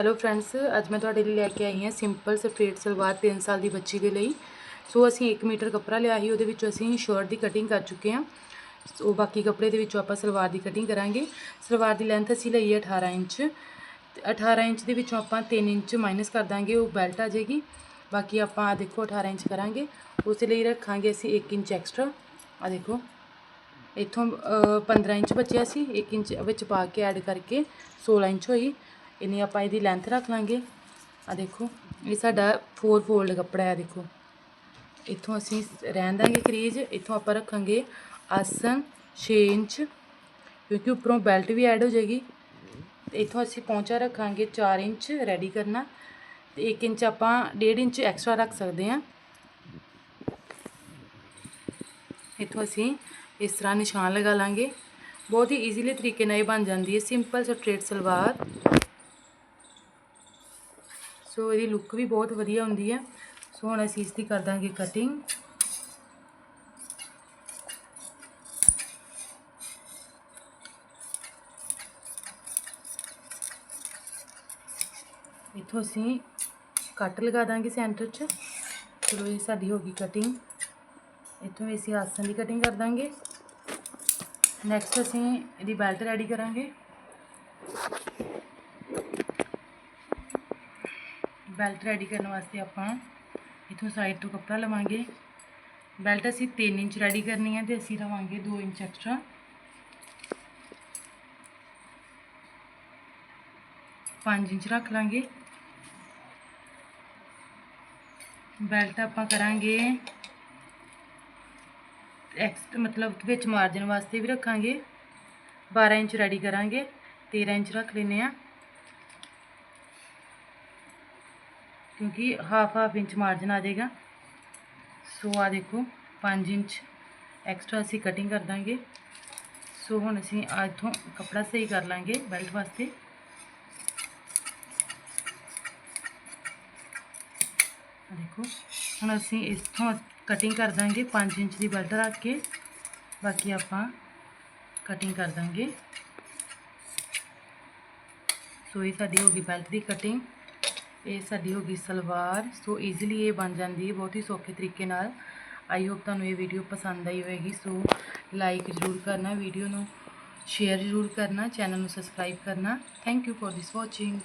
Hello friends ਅੱਜ ਮੈਂ ਤੁਹਾਡੇ ਲਈ ਲੈ ਕੇ ਆਈ ਹਾਂ ਸਿੰਪਲ ਸਫੇਟ ਸਲਵਾਰ 3 ਸਾਲ ਦੀ ਬੱਚੀ ਦੇ ਲਈ। ਸੋ ਅਸੀਂ 1 ਮੀਟਰ ਕੱਪੜਾ ਲਿਆ ਸੀ ਉਹਦੇ ਵਿੱਚੋਂ ਅਸੀਂ ਸ਼ਰਟ ਦੀ ਕਟਿੰਗ ਕਰ ਚੁੱਕੇ ਹਾਂ। ਸੋ ਬਾਕੀ ਕੱਪੜੇ ਦੇ ਵਿੱਚੋਂ ਆਪਾਂ ਸਲਵਾਰ ਦੀ ਕਟਿੰਗ ਕਰਾਂਗੇ। ਸਲਵਾਰ ਦੀ ਲੈਂਥ ਅਸੀਂ ਲਈ ਹੈ 18 ਇੰਚ। ਤੇ 18 ਇੰਚ ਦੇ ਵਿੱਚੋਂ ਆਪਾਂ 3 ਇੰਚ ਮਾਈਨਸ ਕਰ ਦਾਂਗੇ ਉਹ ਬੈਲਟ ਆ ਜਾਏਗੀ ਬਾਕੀ ਆਪਾਂ ਆ ਦੇਖੋ 18 ਇੰਚ ਕਰਾਂਗੇ। ਉਸ ਲਈ ਰੱਖਾਂਗੇ ਅਸੀਂ 1 ਇੰਚ ਐਕਸਟਰਾ ਆ ਦੇਖੋ ਇੱਥੋਂ ਅ, 15 ਇੰਚ ਬਚਿਆ ਸੀ। 1 ਇੰਚ ਵਿੱਚ ਪਾ ਕੇ ਐਡ ਕਰਕੇ 16 ਇੰਚ ਹੋਈ। ਇੰਨੀ ਆਪਾਂ ਇਹਦੀ ਲੈਂਥ ਰੱਖ ਲਾਂਗੇ। ਆ ਦੇਖੋ, ਇਹ ਸਾਡਾ 4 ਫੋਲਡ ਕੱਪੜਾ ਹੈ, ਦੇਖੋ। ਇੱਥੋਂ ਅਸੀਂ ਰਹਿਣ ਦਾਂਗੇ ਕਰੀਜ ਇੱਥੋਂ ਆਪਾਂ ਰੱਖਾਂਗੇ ਆਸਨ 6 ਇੰਚ, ਕਿਉਂਕਿ ਉੱਪਰੋਂ ਬੈਲਟ ਵੀ ਐਡ ਹੋ ਜਾਏਗੀ। ਤੇ ਇੱਥੋਂ ਅਸੀਂ ਪਹੁੰਚਾ ਰੱਖਾਂਗੇ 4 ਇੰਚ ਰੈਡੀ ਕਰਨਾ। ਤੇ 1 ਇੰਚ ਆਪਾਂ 1.5 ਇੰਚ ਐਕਸਟਰਾ ਰੱਖ ਸਕਦੇ ਹਾਂ। ਇੱਥੋਂ ਅਸੀਂ ਇਸ ਤਰ੍ਹਾਂ ਨਿਸ਼ਾਨ ਲਗਾ ਲਾਂਗੇ। ਬਹੁਤ ਹੀ ਈਜ਼ੀਲੀ ਤਰੀਕੇ ਨਾਲ ਇਹ ਬਣ ਜਾਂਦੀ ਹੈ। Simple straight salwar. ਸੋ ਇਹਦੀ ਲੁੱਕ ਵੀ ਬਹੁਤ ਵਧੀਆ ਹੁੰਦੀ ਹੈ। ਸੋ ਹੁਣ ਅਸੀਂ ਇਸ ਦੀ ਕਰ ਦਾਂਗੇ ਕਟਿੰਗ ਇੱਥੋਂ ਅਸੀਂ ਕੱਟ ਲਗਾ ਦਾਂਗੇ ਸੈਂਟਰ 'ਚ। ਚਲੋ ਇਹ ਸਾਡੀ ਹੋ ਗਈ ਕਟਿੰਗ ਇੱਥੋਂ ਅਸੀਂ ਆਸਨ ਦੀ ਕਟਿੰਗ ਕਰ ਦਾਂਗੇ। ਨੈਕਸਟ ਅਸੀਂ ਇਹਦੀ ਬੈਲਟ ਰੈਡੀ ਕਰਾਂਗੇ। ਬੈਲਟ ਰੈਡੀ ਕਰਨ ਵਾਸਤੇ ਆਪਾਂ ਇਥੋਂ ਸਾਈਡ ਤੋਂ ਕੱਪੜਾ ਲਵਾਂਗੇ। ਬੈਲਟ ਅਸੀਂ 3 ਇੰਚ ਰੈਡੀ ਕਰਨੀ ਹੈ ਤੇ ਅਸੀਂ ਲਵਾਂਗੇ 2 ਇੰਚ ਐਕਸਟਰਾ ਪੰਜ ਇੰਚ ਰੱਖ ਲਾਂਗੇ। ਬੈਲਟ ਆਪਾਂ ਕਰਾਂਗੇ। ਐਕਸਟ ਮਤਲਬ ਵਿੱਚ ਮਾਰਜਨ ਵਾਸਤੇ ਵੀ ਰੱਖਾਂਗੇ। 12 ਇੰਚ ਰੈਡੀ ਕਰਾਂਗੇ 13 ਇੰਚ ਰੱਖ ਲੈਨੇ ਆ ਕਿਉਂਕਿ ਹਾਫ ਹਾਫ ਇੰਚ ਮਾਰਜਨ ਆ ਜਾਏਗਾ ਸੋ ਆ ਦੇਖੋ 5 ਇੰਚ ਐਕਸਟਰਾ ਅਸੀਂ ਕਟਿੰਗ ਕਰ ਦਾਂਗੇ ਸੋ ਹੁਣ ਅਸੀਂ ਆ ਇੱਥੋਂ ਕੱਪੜਾ ਸਹੀ ਕਰ ਲਾਂਗੇ ਬੈਲਟ ਵਾਸਤੇ ਆ ਦੇਖੋ ਹੁਣ ਅਸੀਂ ਇਸਥੋਂ ਕਟਿੰਗ ਕਰ ਦਾਂਗੇ 5 ਇੰਚ ਦੀ ਬੈਲਟ ਰੱਖ ਕੇ ਬਾਕੀ ਆਪਾਂ ਕਟਿੰਗ ਕਰ ਦਾਂਗੇ ਸੋ ਇਹ ਸਾਡੀ ਹੋ ਗਈ ਬੈਲਟ ਦੀ ਕਟਿੰਗ ਇਹ ਸਾਡੀ ਹੋ ਗਈ ਸਲਵਾਰ ਸੋ ਈਜ਼ੀਲੀ ਇਹ ਬਣ ਜਾਂਦੀ ਹੈ ਬਹੁਤ ਹੀ ਸੌਖੇ ਤਰੀਕੇ ਨਾਲ। ਆਈ ਹੋਪ ਤੁਹਾਨੂੰ ਇਹ ਵੀਡੀਓ ਪਸੰਦ ਆਈ ਹੋਵੇਗੀ ਸੋ ਲਾਈਕ ਜ਼ਰੂਰ ਕਰਨਾ ਵੀਡੀਓ ਨੂੰ ਸ਼ੇਅਰ ਜ਼ਰੂਰ ਕਰਨਾ ਚੈਨਲ ਨੂੰ ਸਬਸਕ੍ਰਾਈਬ ਕਰਨਾ। Thank you for this watching